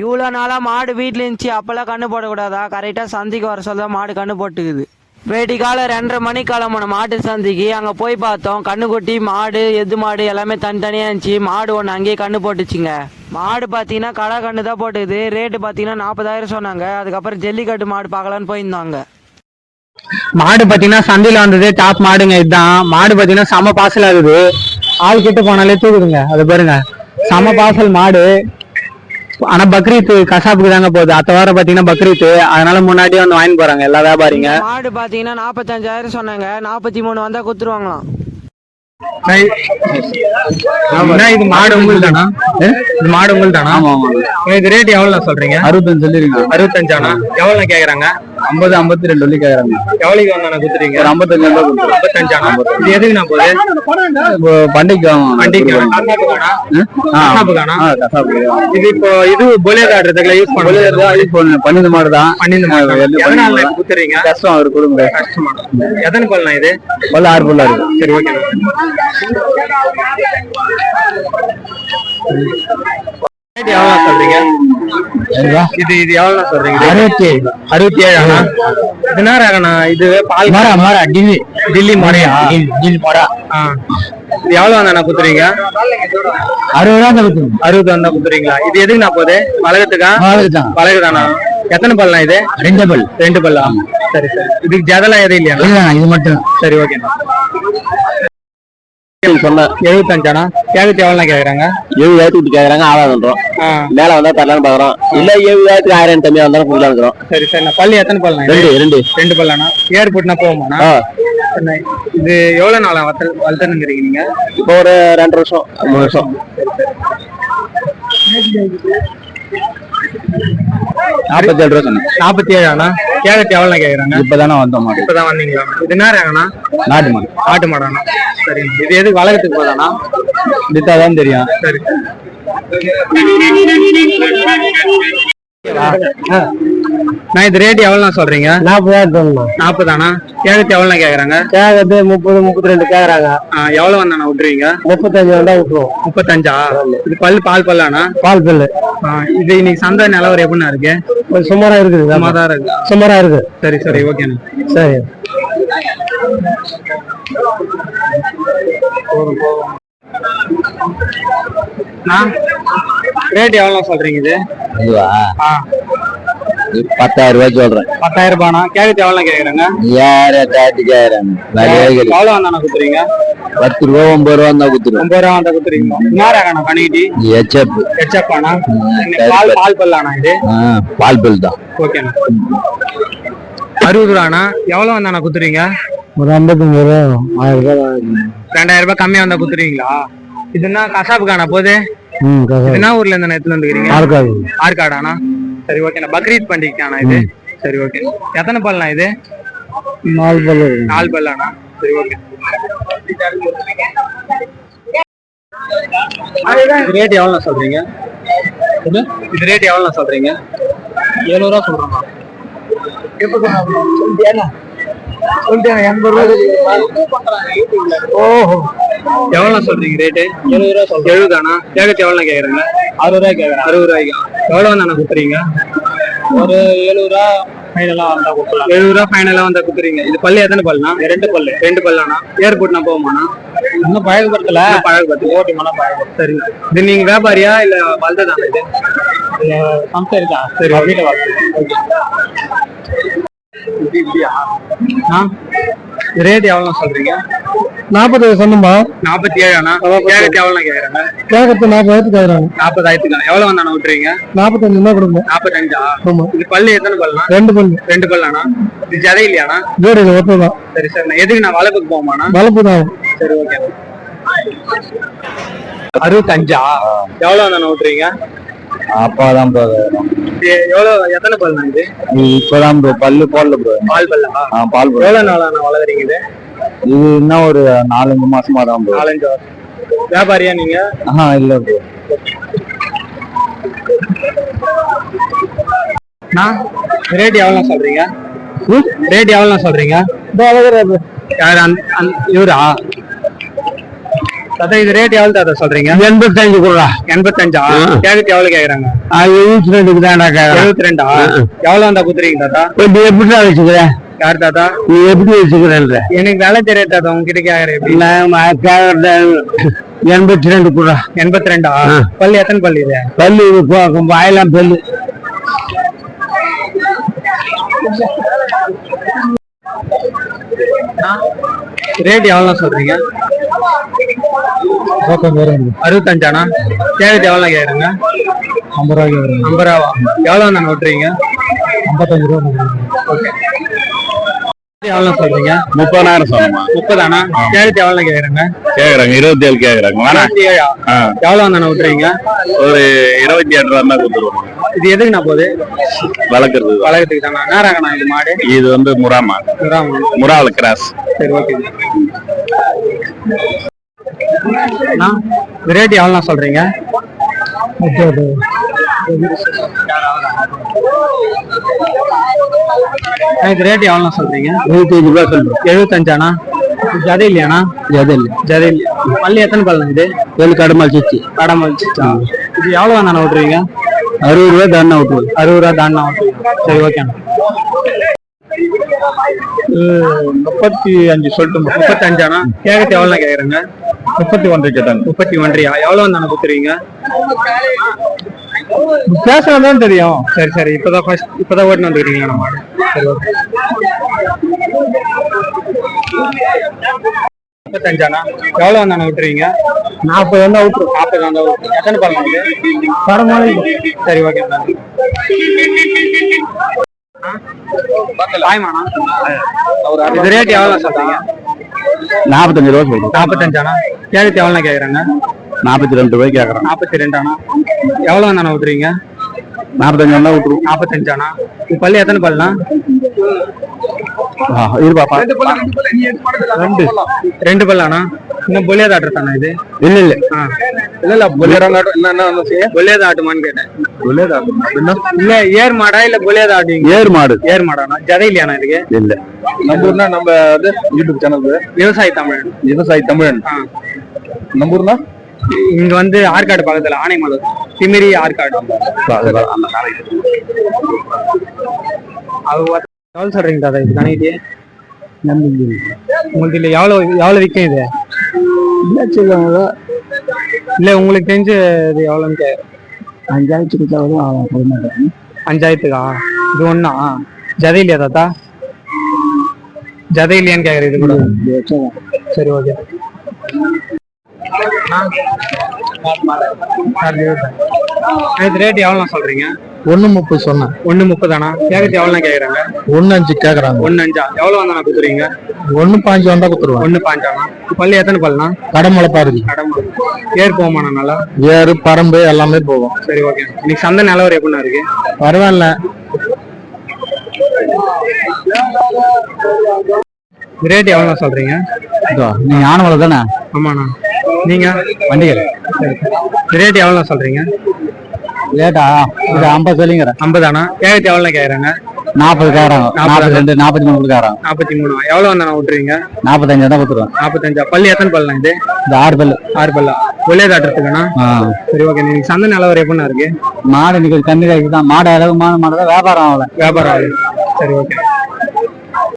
இவ்வளோ நாளாக மாடு வீட்டில் இருந்துச்சு அப்போல்லாம் கண்ணு போடக்கூடாதா? கரெக்டாக சந்தைக்கு வர சொல்ல மாடு கண்ணு போட்டுக்குது. வேட்டி ரெண்டரை மணி கிளம்புன மாட்டு சந்தைக்கு. அங்கே போய் பார்த்தோம் கண்ணுக்குட்டி மாடு எது மாடு எல்லாமே தனித்தனியாக இருந்துச்சு. மாடு ஒன்று அங்கேயே கண்ணு போட்டுச்சுங்க. மாடு பார்த்தீங்கன்னா கடை கண்ணு தான் போட்டுக்குது. ரேட்டு பார்த்தீங்கன்னா நாற்பதாயிரம் சொன்னாங்க. அதுக்கப்புறம் ஜல்லிக்கட்டு மாடு பார்க்கலான்னு போயிருந்தாங்க. மாடு பார்த்தீங்கன்னா சந்தையில் வந்தது டாப் மாடுங்க இதுதான். மாடு பார்த்தீங்கன்னா செம பாசல் ஆகுது. ஆள் கிட்ட போனாலே தூக்குதுங்க. அது பாருங்க. செம பாசல் மாடு. ஆனா பக்ரீத் கசாப்புக்கு தாங்க போகுது. அத்த வாரம் பாத்தீங்கன்னா பக்ரீத். அதனால முன்னாடியே வந்து வாங்கி போறாங்க எல்லா வியாபாரிங்க. மாடு பார்த்தீங்கன்னா நாற்பத்தஞ்சாயிரம் சொன்னாங்க. நாற்பத்தி மூணு வந்தால் கொடுத்துருவாங்களாம் அண்ணா, இது மாடு உங்களுக்கு தானா இது மாடு உங்களுக்கு தானா இது ரேட் எவ்வளவு சொல்றீங்க? அறுபத்தஞ்சு சொல்லிருங்க. அறுபத்தஞ்சானா எவ்வளவு கேக்குறாங்க? ஐம்பது ஐம்பத்தி ரெண்டு சொல்லி கேக்குறாங்க எவ்வளவுக்கு வந்தானே குத்துறீங்க? ஒரு ஐம்பத்தஞ்சு ரூபா கொடுத்துருவோம். ஐம்பத்தஞ்சானா இது எதுக்கு நான் போகுது இப்போ ஆ, கசாப்பு. இது இப்போ இது பொலியா காட்டுறதுக்குள்ள யூஸ் பண்ணு- பன்னிரு மாடு தான். பன்னெண்டு எள்ளு எதனால பன்னெண்டு குத்துறீங்க? கஷ்டம் அவர் கொடுங்க. கஷ்டமா. எத்தனை பல்லா இது? பல்ல ஆறு பல்லா இருக்கு சரி ஓகே எவ்வளவு சொல்றீங்க. இது இது எவ்வளவு சொல்றீங்க அறுபத்தி அறுபத்தி ஏழு அண்ணா நேரம் ஆகண்ணா இது பால் மரா மரா டில்லி டில்லி மறையா டில்லி மரா ஆ. இது எவ்வளவு வந்தா குத்துறீங்க? அறுபது ரூபா அறுபது வந்தா குத்துறீங்களா? இது எதுக்கு நான் போகுது வளகத்துக்கா தான் வளகுதானா எத்தனை பல்லா இது? ரெண்டு பல். ரெண்டு பல்லா? சரி சரி. இதுக்கு ஜதெல்லாம் எதுவும் இல்லையா இது மட்டும். சரி ஓகேண்ணா. சொன்ன எழுபத்தஞ்சானா? கேட்கறது எவ்வளோ கேக்குறாங்க எழுபதாயிரத்துக்கு கேக்குறாங்க ஆளாதுன்றோம் ஆ. மேல வந்தா தரலான்னு பாக்குறோம் இல்ல எழுபதாயிரத்துக்கு ஆயிரம் கம்மியா வந்தாலும் கொடுக்கலாம் இருக்கிறோம் சரி சரி. நான் பள்ளி எத்தனை பல்லா இது? ரெண்டு ரெண்டு. ரெண்டு போகுமாண்ணா? ஆ. சரி, இது எவ்வளவு நாளா வளர்த்து வளர்த்துனுங்கிறீங்க நீங்க? இப்போ ஒரு ரெண்டு வருஷம் மூணு வருஷம். நாற்பத்தி ஏழு ரூபா நாற்பத்தி ஏழாண்ணா கேரட் எவ்வளோ கேக்குறாங்க இப்பதானே வந்தோம் இப்பதான் வந்தீங்களா இது என்ன ரகண்ணா நாட்டு மாடு ஆட்டு மாடாண்ணா சரி இது எதுக்கு வளர்க்கறதுக்கு போதாண்ணா வித்தாதான் தெரியும் சரி நான் இது ரேட் எவ்வளோ சொல்றீங்க? நாற்பதாயிரம் நாற்பதாண்ணா கேரட் எவ்வளோ கேக்குறாங்க? கேட்கறது முப்பது முப்பத்தி ரெண்டு கேக்குறாங்க எவ்வளவு வந்தாண்ணா விட்டுருவீங்க? முப்பத்தஞ்சு வந்தா விட்டுருவோம். முப்பத்தஞ்சா? இது பல் பால் பல்லாண்ணா? பால் பில்லு. இது இன்னைக்கு சந்தை நிலவரம் எப்படிண்ணா இருக்கு? கொஞ்சம் சுமாரா இருக்குது. தான் இருக்கு. சுமாரா இருக்கு. சரி சரி ஓகேண்ணா. சரி. ரேட் எவ்வளோ சொல்றீங்க இது? பத்தாயிரம் ரூபாய் சொல்றேன். பத்தாயிரம் ரூபாண்ணா கேரட் எவ்வளோ கேக்குறாங்க. யார தாட்டி கேக்குறாங்க? நிறைய கேக்குது. எவ்வளோ வந்தாண்ணா குத்துறீங்க? பத்து ரூபா ஒன்பது ரூபா இருந்தா குத்துருவோம் ஒன்பது ரூபா வந்தா குத்துறீங்க நேரம் கணிக்கிட்டி ஹெச்எப் ஹெச்அப்பாண்ணா பால் பால் பல்லாண்ணா இது? பால் பில் தான். ஓகேண்ணா. அறுபது ரூபாண்ணா எவ்வளோ வந்தாண்ணா குத்துறீங்க? ஒரு ஐம்பத்தஞ்சு ரூபா ஆயிரம் ரூபாய் ரெண்டாயிரம் ரூபாய் கம்மியா வந்தா குத்துறீங்களா? இதுனா கசாப்புக்கான போது என்ன ஊர்ல இருந்து எடுத்துட்டு வந்துக்கிறீங்க? ஆறுக்காது ஆற்காடாண்ணா சரி ஓகேண்ணா பக்ரீத் பண்டிகைக்காண்ணா இது. சரி ஓகே எத்தனை பல்லா இது? நாலு பல்லு நாலு பல்லாண்ணா சரி ஓகே ரேட் எவ்வளோ சொல்றீங்க? இது ரேட் எவ்வளோ சொல்றீங்க? ரூபா ஓஹோ எவ்வளோ சொல்றீங்க ரேட்டு எழுபது ரூபா சொல்றேன் எழுபதாண்ணா கேட்கறது எவ்வளோ கேட்குறீங்க அறுபது ரூபாய் கேட்குறேன் அறுபது ரூபாய்க்கு எவ்வளோ வந்தாண்ணா குத்துறீங்க? ஒரு எழுபது ரூபா ஃபைனலாக வந்தா கொடுக்கலாம் எழுபது ரூபா ஃபைனலாக வந்தா குத்துறீங்க. இது பல்லு எத்தனை பல்லுனா ரெண்டு பல்லு. ரெண்டு பல்லாண்ணா? ஏர்போர்ட் நான் போகுமாண்ணா? இன்னும் பழகப்படுத்தல பழகப்படுத்து ஓட்டி மனம் பழகம் சரி. இது நீங்க வியாபாரியா இல்ல வளர்த்ததாண்ணா இது? சரி வீட்டை ரேட் எவ்வளோ சொல்றீங்க? நாற்பது சொன்னோமா நாற்பத்தி ஏழாண்ணா கேட்கறது எவ்வளோ கேட்குறாங்க? கேட்கறது நாற்பதாயிரத்துக்கு கேட்கறாங்க நாற்பதாயிரத்துக்கு? எவ்வளோ வந்தாண்ணா விட்டுறீங்க? நாற்பத்தஞ்சு தான் கொடுங்க. நாற்பத்தஞ்சா? ஆமா. இது பல்லு எத்தனை பல்லுனா ரெண்டு பல்லு. ரெண்டு பல்லாண்ணா? இது ஜதை இல்லையாண்ணா? ஜோடியில் ஒத்து தான். சரி சரி நான் எதுக்கு நான் வளர்ப்புக்கு போகுமாண்ணா வளர்ப்பு தான். சரி ஓகே அறுபத்தஞ்சா? எவ்வளோ வந்தாண்ணா விட்டுறீங்க? அப்பா தான் ப்ரோ இது எவ்வளோ எத்தனை பல்லுண்ணா இது? இப்போதான் ப்ரோ பல்லு போடல ப்ரோ பால் பல்லா? ஆ பால் ப்ரோ எவ்வளோ நாளா நான் வளர்க்குறீங்க இது? இது ஒரு நாலஞ்சு மாசமா தான் ப்ரோ நாலஞ்சு வருஷம் வியாபாரியா நீங்க? ஆஹா இல்ல ப்ரோ நான் ரேட் எவ்வளோ சொல்றீங்க? ரேட் எவ்வளோ சொல்றீங்க? இவரா? தாத்தா இது ரேட் எவ்வளவு தாத்தா சொல்றீங்க? எண்பத்தஞ்சு கொடுறா. எண்பத்தஞ்சா? கேக்குறது எவ்வளவு கேக்குறாங்க? எழுபத்தி ரெண்டுக்கு தான்டா கேக்குறேன் எழுபத்தி ரெண்டா எவ்வளவு வந்தா குத்துறீங்க தாத்தா? நீ எப்படிடா வச்சுக்கிறேன் யார் தாத்தா? நீ எப்படி வச்சுக்கிறேன்ற? எனக்கு வேலை தெரியாது தாத்தா. உங்ககிட்ட கேக்குறேன் எப்படி? எண்பத்தி ரெண்டு கொடுறா. எண்பத்தி ரெண்டா பல்லு எத்தனை பல்லு இது? பல்லு இது போ- வாயெல்லாம் பல்லு. ரேட் எவ்வளவு சொல்றீங்க? அறுபத்தஞ்சானா? கேக்குறது எவ்வளவு கேக்குறாங்க ஐம்பது வரும் ஐம்பது ரூபாவா எவ்வளவு நான் ஓட்டுறீங்க ஐம்பத்தஞ்சு ரூபா ஓகே. சொல்றீங்க? முப்பதாயிரம் முப்பதானா? இருபத்தி ஏழு ஆ, எவ்வளவு நான் ஓட்டுறீங்க ஒரு இருபத்தி எட்டு ரூபா தான் கொடுத்துருவோம் இது எதுக்கு நான் போகுது வளர்க்கறது வளர்க்கறதுக்கு தானா? நேராங்கண்ணா இது மாடு? இது வந்து முராமா. முராவில் கிராஸ். சரி ஓகே ரேட் எவ்வளோ சொல்றீங்க? இது ரேட் எவ்வளோ சொல்றீங்க. அஞ்சு ரூபா சொல்றேன். எழுபத்தஞ்சானா ஜதை இல்லையாண்ணா? எது இல்லை. ஜதை இல்லையா பள்ளி எத்தனை பல்லு இது? ஏழு கடுமால் சிச்சு கடமை இது எவ்வளோ தானே ஓட்டுறீங்க? அறுபது ரூபா தானே விட்டுருவோம் அறுபது ரூபா தாண்டா சரி ஓகேண்ணா. முப்பத்தி அஞ்சு சொல்லிட்டு முப்பத்தஞ்சானா? கேட்கறது எவ்வளோ கேட்குறேங்க முப்பத்தி ஒன்று கேட்டாங்க. முப்பத்தி ஒன்றியா? எவ்வளோ தானே கொடுத்துருவீங்க பேசுறதான் தெரியும். சரி சரி. இப்பதான் ஃபர்ஸ்ட் இப்பதான் ஓட்டு வந்துருக்கீங்க நம்ம? முப்பத்தஞ்சானா? எவ்வளோ வந்தானே விட்டுறீங்க நாற்பது வந்து அவுட்ரு நாற்பது வந்தா விட்டுரு. எத்தனை பரமாளி சரி ஓகே. பாய்மாண்ணா இது ரேட் எவ்வளோ சொல்றீங்க? நாற்பத்தஞ்சு ரூபா சொல்றேன் நாற்பத்தஞ்சானா கேளுக்கு எவ்வளோ கேட்குறாங்க நாற்பத்தி ரெண்டு ரூபாய்க்கு கேட்கறேன் நாற்பத்தி ரெண்டானா? எவ்வளோ வந்தானே விட்டுறீங்க நாற்பத்தஞ்சு வந்தா விட்டுருவோம் நாற்பத்தஞ்சானா? பல்லு எத்தனை பல்லுனா இருப்பாப்பா ரெண்டு ரெண்டு பல்லானா இன்னும் பொலியாத ஆட்டு தானே இது? இல்ல இல்ல. இல்ல இல்ல. செய்ய? பொலியாத ஆட்டுமான்னு கேட்டேன். புள்ளியரங்காட்டம் இல்ல ஏர் மாடா இல்ல பொலியாத ஆட்டு ஏர் மாடு. ஏர் மாடானா ஜதை இல்லையாண்ணா இதுக்கு? இல்ல. நம்ம ஊர்னா நம்ம வந்து யூடியூப் சேனல் விவசாயி தமிழ் விவசாயி தமிழன். இங்க வந்து ஆற்காடு பக்கத்துல ஆனைமலை. திமிரி வந்து எவ்வளவு சொல்றீங்க தாத்தா? இது கணக்கிட்டு உங்களுக்கு இல்ல எவ்வளவு எவ்வளவு விற்கும் இது? இல்ல உங்களுக்கு தெரிஞ்சு இது எவ்வளோன்னு கே அஞ்சாயிரத்துக்கு அஞ்சாயிரத்துக்கா? இது ஒண்ணா? ஜதை இல்லையா தாத்தா? ஜதை இல்லையான்னு கேக்குறேன் இது கூட. சரி ஓகே இது ரேட் எவ்வளோ சொல்றீங்க? ஒண்ணு முப்பது சொன்னேன். ஒண்ணு முப்பதானா கேக்குறது எவ்வளோ கேக்குறாங்க? ஒண்ணு அஞ்சு கேக்குறாங்க. ஒண்ணு அஞ்சா? எவ்வளோ வந்தா கொடுத்துறீங்க ஒண்ணு பாஞ்சு வந்தா கொடுத்துருவேன். ஒண்ணு பாஞ்சானா பல்லு எத்தனை பல்லுனா கடம்பு ஏர் போமாண்ணா நல்லா? ஏறு பரம்பு எல்லாமே போகும். சரி ஓகே இன்னைக்கு சந்தை நிலவரம் எப்படிண்ணா இருக்கு? பரவாயில்ல. ரேட் எவ்வளோ சொல்றீங்க? நீங்க ஆனவள தானே? ஆமாண்ணா. நீங்க? வண்டிகள். ரேட் எவ்வளோ சொல்றீங்க? லேட்டா இது ஐம்பது சொல்லிங்கிறேன் ஐம்பதானா? கேக்குறது எவ்வளோ கேக்குறாங்க நாற்பது கேக்குறாங்க நாற்பத்தி ரெண்டு நாற்பத்தி மூணு கேக்குறாங்க நாற்பத்தி மூணு? எவ்வளோ வந்தாண்ணா விட்டுறீங்க நாற்பத்தஞ்சு தான் கொடுத்துருவேன் நாற்பத்தஞ்சா? பல்லு எத்தனை பல்லுண்ணா இது? இந்த ஆறு பல்லு. ஆறு பல்லா? ஒரே தாட்டுறதுக்குண்ணா. சரி ஓகே. நீங்க சந்தை நிலவரம் எப்படிண்ணா இருக்கு? மாடு இன்னைக்கு கம்மி தான். மாடு அளவு மாடு மாடு தான். வியாபாரம் ஆகல. வியாபாரம் ஆகுது சரி ஓகே.